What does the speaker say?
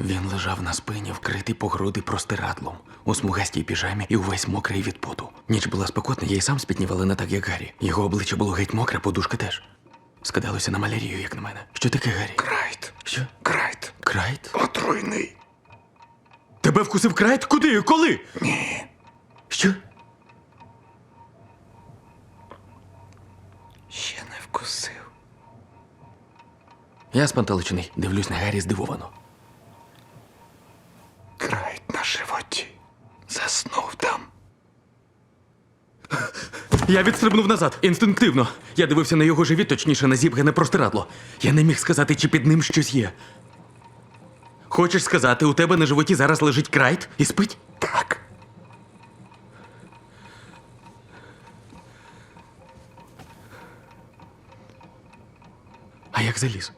Він лежав на спині, вкритий по груди простирадлом, у смугастій піжамі і увесь мокрий від поту. Ніч була спекотна, я й сам спітнів, але не так, як Гаррі. Його обличчя було геть мокре, подушка теж. Скидалося на малярію, як на мене. Що таке, Гаррі? Крайт. Що? Крайт. Крайт? Отруйний. Тебе вкусив крайт? Куди коли? Ні. Що? Ще не вкусив. Я спантеличений, дивлюсь на Гаррі здивовано. Животі. Заснув там. Я відстрибнув назад, інстинктивно. Я дивився на його живіт, точніше на зібгане простирадло. Я не міг сказати, чи під ним щось є. Хочеш сказати, у тебе на животі зараз лежить крайт і спить? Так. А як заліз?